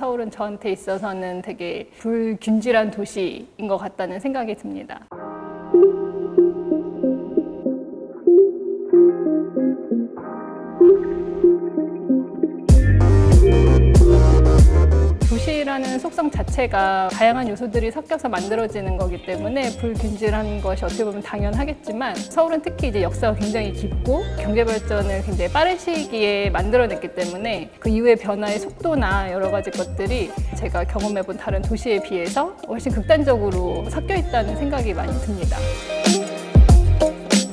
서울은 저한테 있어서는 되게 불균질한 도시인 것 같다는 생각이 듭니다. 속성 자체가 다양한 요소들이 섞여서 만들어지는 거기 때문에 불균질한 것이 어떻게 보면 당연하겠지만 서울은 특히 이제 역사가 굉장히 깊고 경제 발전을 굉장히 빠른 시기에 만들어냈기 때문에 그 이후의 변화의 속도나 여러 가지 것들이 제가 경험해본 다른 도시에 비해서 훨씬 극단적으로 섞여 있다는 생각이 많이 듭니다.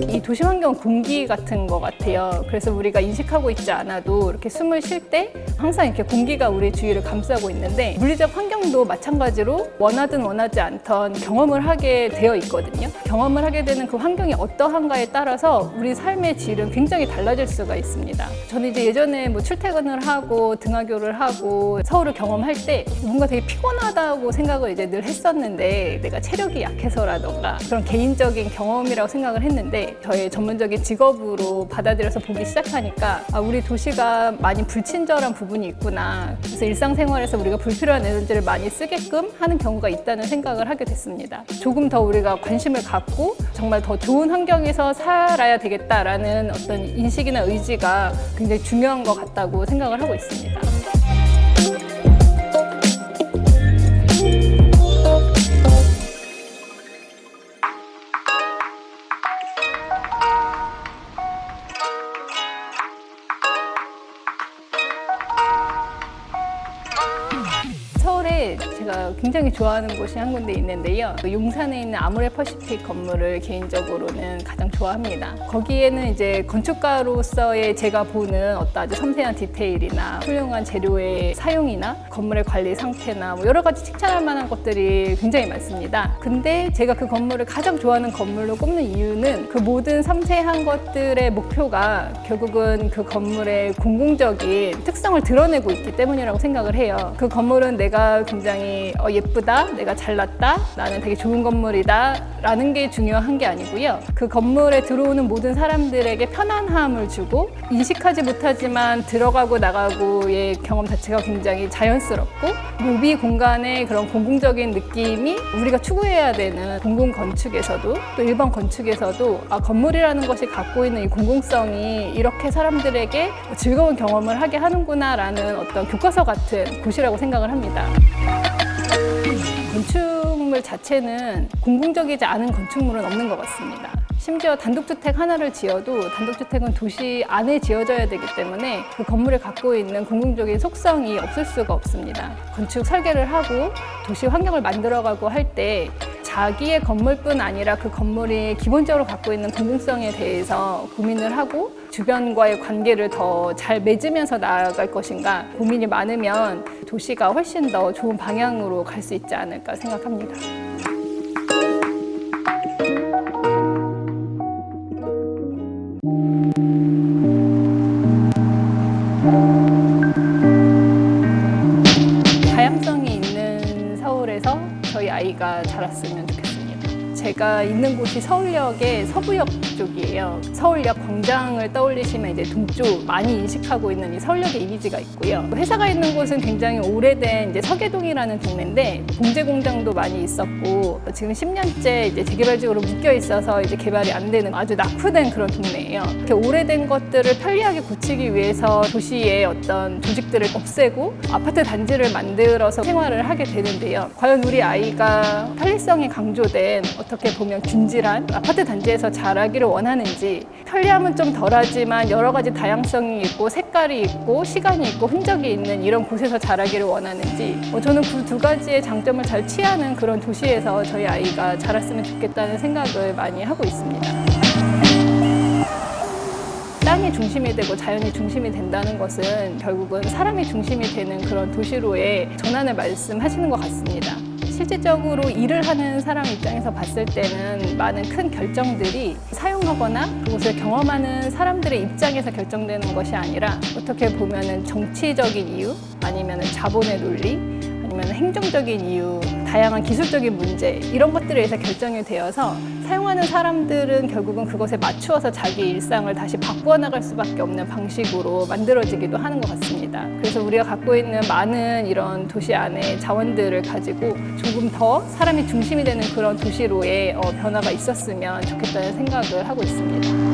이 도시 환경 공기 같은 것 같아요. 그래서 우리가 인식하고 있지 않아도 이렇게 숨을 쉴 때 항상 이렇게 공기가 우리 주위를 감싸고 있는데 물리적 환경도 마찬가지로 원하든 원하지 않던 경험을 하게 되어 있거든요. 경험을 하게 되는 그 환경이 어떠한가에 따라서 우리 삶의 질은 굉장히 달라질 수가 있습니다. 저는 이제 예전에 뭐 출퇴근을 하고 등하교를 하고 서울을 경험할 때 뭔가 되게 피곤하다고 생각을 이제 늘 했었는데 내가 체력이 약해서라던가 그런 개인적인 경험이라고 생각을 했는데 저의 전문적인 직업으로 받아들여서 보기 시작하니까 아, 우리 도시가 많이 불친절한 부분이 있구나. 그래서 일상생활에서 우리가 불필요한 에너지를 많이 쓰게끔 하는 경우가 있다는 생각을 하게 됐습니다. 조금 더 우리가 관심을 갖고 정말 더 좋은 환경에서 살아야 되겠다라는 어떤 인식이나 의지가 굉장히 중요한 것 같다고 생각을 하고 있습니다. 제가 굉장히 좋아하는 곳이 한 군데 있는데요. 그 용산에 있는 아모레 퍼시픽 건물을 개인적으로는 가장 좋아합니다. 거기에는 이제 건축가로서의 제가 보는 어떤 아주 섬세한 디테일이나 훌륭한 재료의 사용이나 건물의 관리 상태나 뭐 여러 가지 칭찬할 만한 것들이 굉장히 많습니다. 근데 제가 그 건물을 가장 좋아하는 건물로 꼽는 이유는 그 모든 섬세한 것들의 목표가 결국은 그 건물의 공공적인 특성을 드러내고 있기 때문이라고 생각을 해요. 그 건물은 내가 굉장히 어, 예쁘다, 내가 잘났다, 나는 되게 좋은 건물이다 라는 게 중요한 게 아니고요. 그 건물에 들어오는 모든 사람들에게 편안함을 주고 인식하지 못하지만 들어가고 나가고의 경험 자체가 굉장히 자연스럽고 로비 공간의 그런 공공적인 느낌이 우리가 추구해야 되는 공공 건축에서도 또 일반 건축에서도 아, 건물이라는 것이 갖고 있는 이 공공성이 이렇게 사람들에게 즐거운 경험을 하게 하는구나라는 어떤 교과서 같은 곳이라고 생각을 합니다. 건축물 자체는 공공적이지 않은 건축물은 없는 것 같습니다. 심지어 단독주택 하나를 지어도 단독주택은 도시 안에 지어져야 되기 때문에 그 건물에 갖고 있는 공공적인 속성이 없을 수가 없습니다. 건축 설계를 하고 도시 환경을 만들어가고 할때 자기의 건물뿐 아니라 그 건물이 기본적으로 갖고 있는 공공성에 대해서 고민을 하고 주변과의 관계를 더 잘 맺으면서 나아갈 것인가 고민이 많으면 도시가 훨씬 더 좋은 방향으로 갈 수 있지 않을까 생각합니다. 제가 있는 곳이 서울역의 서부역 쪽이에요. 서울역 광장을 떠올리시면 이제 동쪽 많이 인식하고 있는 이 서울역의 이미지가 있고요. 회사가 있는 곳은 굉장히 오래된 이제 서계동이라는 동네인데 봉제 공장도 많이 있었고 지금 10년째 이제 재개발적으로 묶여 있어서 이제 개발이 안 되는 아주 낙후된 그런 동네예요. 이렇게 오래된 것들을 편리하게 고치기 위해서 도시의 어떤 조직들을 없애고 아파트 단지를 만들어서 생활을 하게 되는데요. 과연 우리 아이가 편리성이 강조된 어떻게 보면 균질한 아파트 단지에서 자라기를 원하는지 편리함은 좀 덜하지만 여러 가지 다양성이 있고 색깔이 있고 시간이 있고 흔적이 있는 이런 곳에서 자라기를 원하는지 뭐 저는 그 두 가지의 장점을 잘 취하는 그런 도시에서 저희 아이가 자랐으면 좋겠다는 생각을 많이 하고 있습니다. 땅이 중심이 되고 자연이 중심이 된다는 것은 결국은 사람이 중심이 되는 그런 도시로의 전환을 말씀하시는 것 같습니다. 실질적으로 일을 하는 사람 입장에서 봤을 때는 많은 큰 결정들이 사용하거나 그것을 경험하는 사람들의 입장에서 결정되는 것이 아니라 어떻게 보면은 정치적인 이유 아니면 자본의 논리 아니면 행정적인 이유 다양한 기술적인 문제 이런 것들에 의해서 결정이 되어서 사용하는 사람들은 결국은 그것에 맞추어서 자기 일상을 다시 바꾸어 나갈 수밖에 없는 방식으로 만들어지기도 하는 것 같습니다. 그래서 우리가 갖고 있는 많은 이런 도시 안에 자원들을 가지고 조금 더 사람이 중심이 되는 그런 도시로의 어, 변화가 있었으면 좋겠다는 생각을 하고 있습니다.